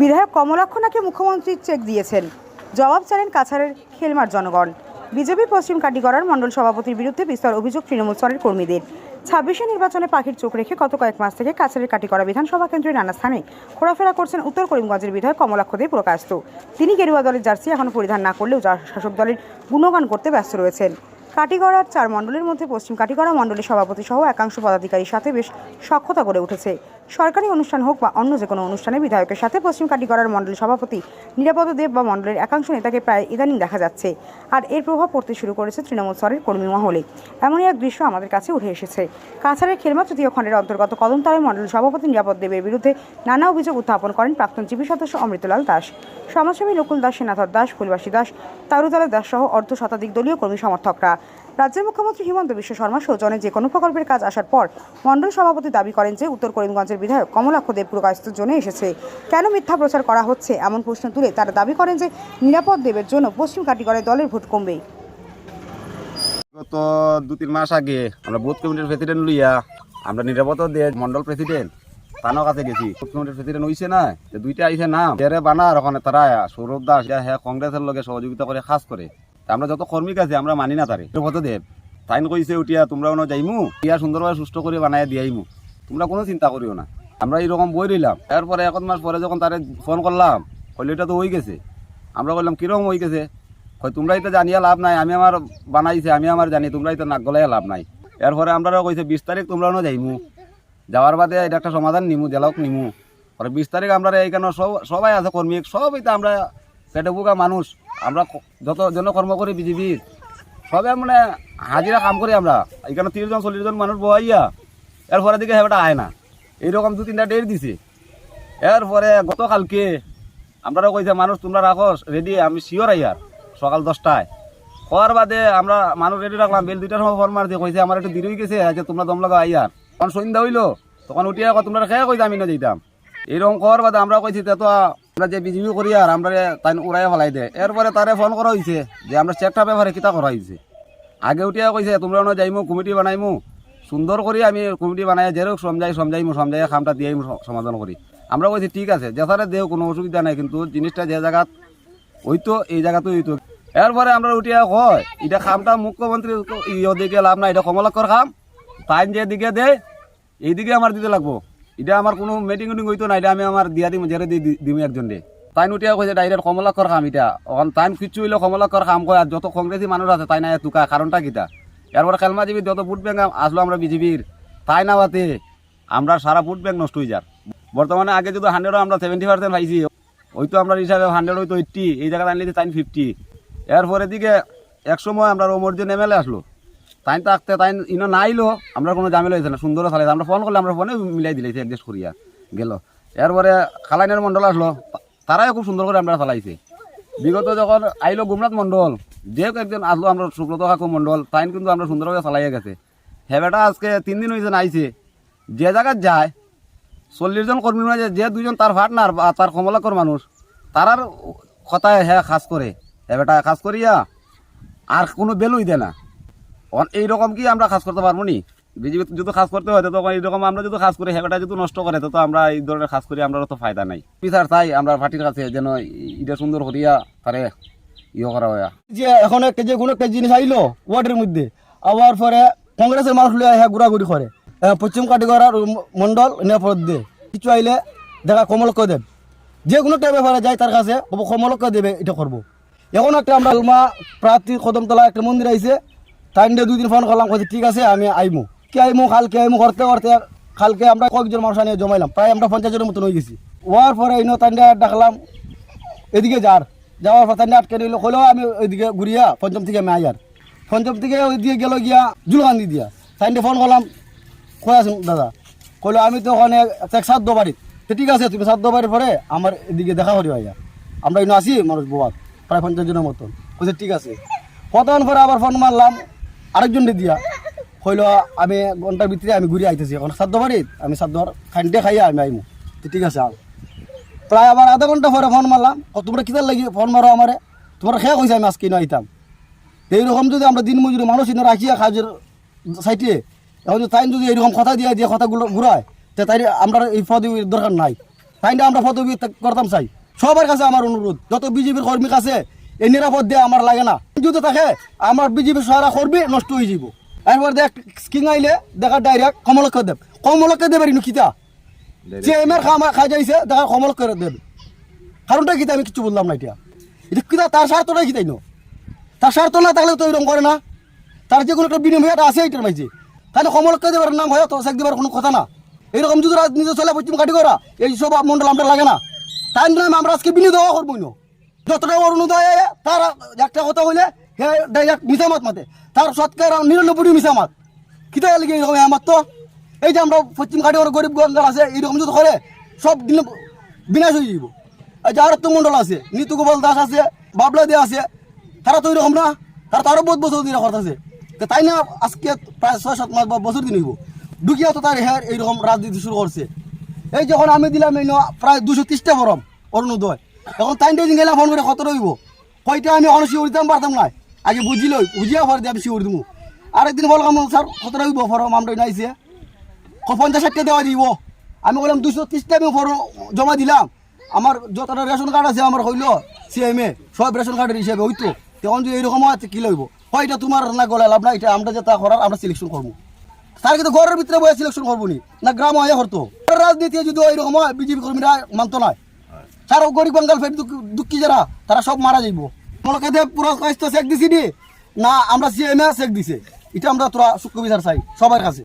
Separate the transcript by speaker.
Speaker 1: বিধায়ক কমলাক্ষণাকে মুখ্যমন্ত্রীর চেক দিয়েছেন? জবাব চালেন কাছাড়ের খেলমার জনগণ। বিজেপি পশ্চিম কাটিগড়ার মণ্ডল সভাপতির বিরুদ্ধে বিস্তর অভিযোগ তৃণমূল স্তরের কর্মীদের। ছাব্বিশে নির্বাচনে পাখির চোখ রেখে গত কয়েক মাস থেকে কাছাড়ের কাটিগড়া বিধানসভা কেন্দ্রের নানা স্থানে ঘোরাফেরা করছেন উত্তর করিমগঞ্জের বিধায়ক কমলাক্ষ দে প্রকাশত। তিনি গেরুয়া দলের জার্সি এখনও পরিধান না করলেও শাসক দলের গুণগান করতে ব্যস্ত রয়েছেন। কাটিগড়ার চার মণ্ডলের মধ্যে পশ্চিম কাটিগড়া মণ্ডলের সভাপতি সহ একাংশ পদাধিকারীর সাথে বেশ সক্ষতা গড়ে উঠেছে। সরকারি অনুষ্ঠান হোক বা অন্য যে কোনো অনুষ্ঠানে বিধায়কের সাথে পশ্চিম কাটিগড়ার মণ্ডল সভাপতি নিরাপদ দেব বা মণ্ডলের একাংশ নেতাকে প্রায় ইদানিং দেখা যাচ্ছে। আর এর প্রভাব পড়তে শুরু করেছে তৃণমূল স্তরের কর্মী মহলে। এমনই এক দৃশ্য আমাদের কাছে উঠে এসেছে। কাছাড়ের খেলমা তৃতীয় খণ্ডের অন্তর্গত কদমতলায় মণ্ডল সভাপতি নিরাপদ দেবের বিরুদ্ধে নানা অভিযোগ উত্থাপন করেন প্রাক্তন জিপি সদস্য অমৃতলাল দাস। সমাজসেবী নকুল দাস সেনাথর দাস, ফুলবাসী দাস তারুদলা দাস সহ অর্ধ শতাধিক দলীয় কর্মী সমর্থকরা। রাজ্যের মুখ্যমন্ত্রী হিমন্ত বিশ্ব শর্মা সৌজনে যে কোনো প্রকল্পের কাজ আসার পর মণ্ডল সভাপতি দাবি করেন যে উত্তর করিমগঞ্জের বিধায়ক কমলাক্ষ দেব প্রকাশিতের জন্য এসেছে। কেন মিথ্যা প্রচার করা হচ্ছে এমন প্রশ্ন তুলে তারা দাবি করেন যে নিরাপদ দেবের জন্য পশ্চিম কাটিগড়ায় দলের ভোট কমবে
Speaker 2: গত দু তিন মাস আগে আমরা বুথ কমিটির প্রেসিডেন্ট লইয়া আমরা নিরাপত্তা দিয়ে মন্ডল প্রেসিডেন্ট তানোর কাছে গেছি। কমিটির প্রেসিডেন্ট হইছে না, যে দুইটা আইছে নাম। এরে বানা আর ওখানে তারা সৌরভ দাস হ্যাঁ কংগ্রেসের লগে সহযোগিতা করে, খাস করে। আমরা যত কর্মীক আছে, আমরা মানি না তারে। নিরাপত্তা দেব। তাইন কইছে, উঠিয়া তোমরা ওনো যাইমু। ইয়া সুন্দরভাবে সুস্থ করে বানায় দিয়াইমু তোমরা কোনো চিন্তা করিও না। আমরা এইরকম বই রইলাম এরপরে এক মাস পরে যখন তারে ফোন করলাম, কইলে, এটা তো হয়ে গেছে। আমরা বললাম কীরকম হয়ে গেছে? কই তোমরা এটা জানিয়া লাভ নাই। আমি আমার বানাইছে, আমি আমার জানি। তোমরা এটা নাক গলাইয়া লাভ নাই। এরপরে আমরা কইছে, বিশ তারিখ তোমরা না যাইমু। যাওয়ার বাদে এটা একটা সমাধান নিমু, জেলাওক নিমু। পরে বিশ তারিখ আমরা এইখানে সব, সবাই আছে কর্মী, সবই তো আমরা পেটে বুকা মানুষ। আমরা যত জন কর্ম করি বিজেপির সবে মানে হাজিরা কাম করি আমরা। এখানে তিরিশ জন, চল্লিশ জন মানুষ বহাইয়া এরপরে দিকে হেবেটা আয় না। এইরকম দু, তিনটা ডেট দিছে। এরপরে গতকালকে আমরা কইছে, মানুষ, তোমরা রাখো রেডি আমি শিওর আইয়ার সকাল দশটায়। হওয়ার বাদে আমরা মানুষ রেডি রাখলাম, বেল দুইটার সময় ফোন মারতে কইছে, আমার একটু দেরি গেছে যে তোমরা দম লাগা আইয়ার তখন সন্ধ্যা হইল, তখন উঠিয়া তোমরা খেয়ে কইতে আমি না যেতাম এইরকম করার বাদে আমরা কইছি, তো আমরা যে বিজেপি করি আর আমরা তাই উড়াই ফেলাই দে, এরপরে তারে ফোন করা হয়েছে যে আমরা চেকটা ব্যাপারে কিতা করা হয়েছে আগে উঠিয়া কইছে, তোমরা না যাইমু, কমিটি বানাইমু। সুন্দর করে আমি কমিটি বানাই যেরকম সমঝাই, সমঝাইমু সমঝাই খামটা স- সমাধান করি। আমরা কইছি, ঠিক আছে যেথারে দেও, কোনো অসুবিধা নাই, কিন্তু জিনিসটা যে জায়গাত ওইতো এই জায়গাতে ওইতো এরপরে আমরা উঠিয়া কয়, এটা খামটা মুখ্যমন্ত্রী ইয়ে দিকে লাভ না এটা কমলাক্ষর খাম। টাইম যে দিকে দেয় এইদিকে আমার দিতে লাগবো। এটা আমার কোনো মিটিং উটিং হইতো না এটা আমি আমার দিয়া দিম জেরে দি দিম একজন দে। তাই উঠিয়া কইছে ডাইরেক্ট কমলাক্ষর খাম এটা অন তাইন কিছু হইলে কমলাক্ষর খাম কয় আর যত কংগ্রেসি মানুষ আছে, তাই না তুকা কারণটা কিটা এরপরে খেলমাজিবি যত ভোট ব্যাংক আসলো আমরা বিজেপির তাই না বাতে, আমরা সারা ভোট ব্যাংক নষ্ট হয়ে যার বর্তমানে আগে যদি হান্ড্রেডও আমরা সেভেন্টি পার্সেন্ট পাইছি ওই তো আমরা হিসাবে হান্ড্রেড হইতো এইট্টি এই জায়গায় আনলে তাইন ফিফটি এরপরে দিকে এক সময় আমরা ওমরজন এমএলএ আসলো তাই থাকতে তাই ইনো নাইলো। আমরা কোনো জামিলা হয়েছে না, সুন্দর চালাই আমরা ফোন করলে আমরা ফোনে মিলাই দিলাইছে অ্যাডজাস্ট করিয়া, গেল। এরপরে খালাইনের মন্ডল আসলো। তারাই খুব সুন্দর করে আমরা চালাইছে বিগত যখন আইলো গুমনাথ মন্ডল যে একজন আসলো, আমরা সুব্রত কাকু মন্ডল তাই কিন্তু আমরা সুন্দরভাবে চালাইয়া গেছে। হেবেটা আজকে তিন দিন হয়েছে না আইছে। যে জায়গায় যায়, চল্লিশ জন কর্মীর মাঝে যে দুজন তার পার্টনার বা তার কমলাকর মানুষ, তারার কথায় হ্যাঁ খাস করে। এবারটা খাস করিয়া, আর কোনো বেলুই দেয় না। এইরকম কি আমরা খাস করতে পারব নি? বিজেপি যদি খাস করতে হয় তখন এইরকম আমরা যদি খাস করি হেবেটা যদি নষ্ট করে, তো আমরা এই ধরনের খাস করি আমরা তো ফায়দা নাই। বিচার চাই, আমরা পার্টির কাছে, যেন এটা সুন্দর করিয়া তারে ইয়ে করা হয়।
Speaker 3: যে এখন একটা যে কোনো একটা জিনিস আইলো ওয়ার্ডের মধ্যে, আবার পরে কংগ্রেসের মানুষ লিয়ে হ্যাঁ ঘোরাঘুরি করে। পশ্চিম কাটিগড়ার মন্ডল নিরাপদ দে। কিছু আইলে দেখা কমলক্ষ দেব যে কোনো একটা ব্যাপারে যায় তার কাছে কমলক্ষ দেবে, এটা করব। এখন একটা আমরা প্রার্থী কদমতলা একটা মন্দির আইছে তাই নিয়ে দুই দিন ফোন করলাম, কইছে, ঠিক আছে, আমি আইমু। কে আইমু? কালকে আইমু করতে করতে, কালকে আমরা কয়েকজন মানুষ নিয়ে জমাইলাম, প্রায় আমরা পঞ্চাশ জনের মতন হয়ে গেছি। হওয়ার পরে ইনো তাই ডাকলাম, এদিকে যার। যাওয়ার পর তাই আটকে নিল হলেও আমি ওইদিকে ঘুরিয়া পঞ্চম থেকে আমি আয়ার পঞ্চম থেকে ওইদিকে গেল গিয়া জুলকান্দি দিয়া। তাই ফোন করলাম, কই আছেন দাদা? কইলো, আমি তো ওখানে সাত বাড়িত তো ঠিক আছে, তুমি সাত বাড়ির পরে আমার এদিকে দেখা করি আইয়া। আমরা ইনো আসি মানুষ বোয়াত প্রায় পঞ্চাশ মতন। বলছে ঠিক আছে। কতক্ষণ পরে আবার ফোন মারলাম আরেকজন দিয়া। কইলো, আমি ঘণ্টার ভিতরে আমি ঘুরে আইতেছি। এখন সাত বাড়িত আমি সাত খাইতে খাইয়া আমি আইমু। ঠিক আছে, আও। প্রায় আবার আধা ঘণ্টা পরে ফোন মারলাম। ও তোমরা কিতার লাগি ফোন মারো আমারে? তোমার খেয়া কইছে আমি আজকে আইতাম তো এইরকম যদি আমরা দিন মজুরি মানুষ ইনে রাখিয়া কাজের সাইটে, এখন যদি তাই যদি এইরকম কথা দিয়ে দিয়ে কথাগুলো ঘুরায়, তো তাই আমরা এই পদে দরকার নাই। তাই না আমরা পদবি করতাম চাই। সবার কাছে আমার অনুরোধ, যত বিজেপির কর্মী কাছে এই নিরাপদ দিয়ে আমার লাগে না। যদি থাকে আমার বিজেপির সারা কর্মী নষ্ট হয়ে যাব এরপর দেখ স্কিং আইলে দেখা ডাইরেক্ট কমলক্ষ দেব। কমলক্ষ দেবের ইনু কিতা? যে এমের খামা খাই যাইছে দেখা কমলক্ষ দেবে। কারণটা কিতা আমি কিছু বললাম না এটা। এটা কিতা তার স্বার্থটাই কিতাই ন তার স্বার্থ না থাকলে তো এরকম করে না। তার যে কোনো একটা বিনিময়টা আছে এটার মাঝে। তাহলে কমলক্ষ দেবার নাম হয় তো শেখ দেবার কোনো কথা না। এরকম যদি রাজনীতি চলে পশ্চিম কাটি করা এই সব মন্ডল আমরা লাগে না। তাই নাম আমরা আজকে বিনিয়োগ করব না যতটা অরুণোদয় তার একটা কথা হইলে, হে ডাইরেক্ট মিসামাত মাতে তার সৎকার নিরানব্বই মিসামাত কিতা লিখে এরকম আমার তো? এই যে আমরা পশ্চিম ঘাটে ওর গরিব গঙ্গাল আছে এইরকম যদি করে, সব দিন বিনাশ হয়ে যাব এই যে আরত্য মন্ডল আছে, নিতু গোপাল দাস আছে, বাবলা দে আছে, তারা তো এরকম না। তারা তো আরও বহুত বছর দিন করতেছে। তো তাই না আজকে প্রায় ছয় সাত মাস বা বছর দিন হইব। ঢুকিয়া তো তার হ্যাঁ এইরকম রাজনীতি শুরু করছে। এই যখন আমি দিলাম, এই প্রায় দুশো ত্রিশটা ফরম অরুণোদয় এখন টাইম টাইম গেলাম ফোন করে কত রইব? কয়টা আমি অনেক শিওর দিতাম পারতাম না আগে বুঝিল বুঝিয়া পরে দিয়ে আমি শিওর দিব আরেকদিন বললাম স্যার, কত রইব ফরম আমরা নাইছে পঞ্চাশ ষাটটা দেওয়া দিব। আমি বললাম দুশো ত্রিশটা আমি ফরম জমা দিলাম। আমার যতটা রেশন কার্ড আছে আমার হইল সিএমএ সব রেশন কার্ডের হিসাবে হইতো তখন যদি এইরকম হয়, তো কি লইব? কয়টা তোমার না গলে লাভ না এটা আমরা যেটা করার, আমরা সিলেকশন করব। তার কিন্তু ঘরের ভিতরে বয়ে সিলেকশন করব নি? গ্রাম হয়ে করতো। রাজনীতি যদি ওইরকম হয় বিজেপি কর্মীরা মানতো না। সারা গরিব বাঙ্গাল ফের দুঃখ- যারা, তারা সব মারা যাইব। দে, পুরো তো চেক দিছি নি। আমরা সিএমএ চেক দিছে। এটা আমরা তোরা সুখ বিচার চাই, সবার কাছে।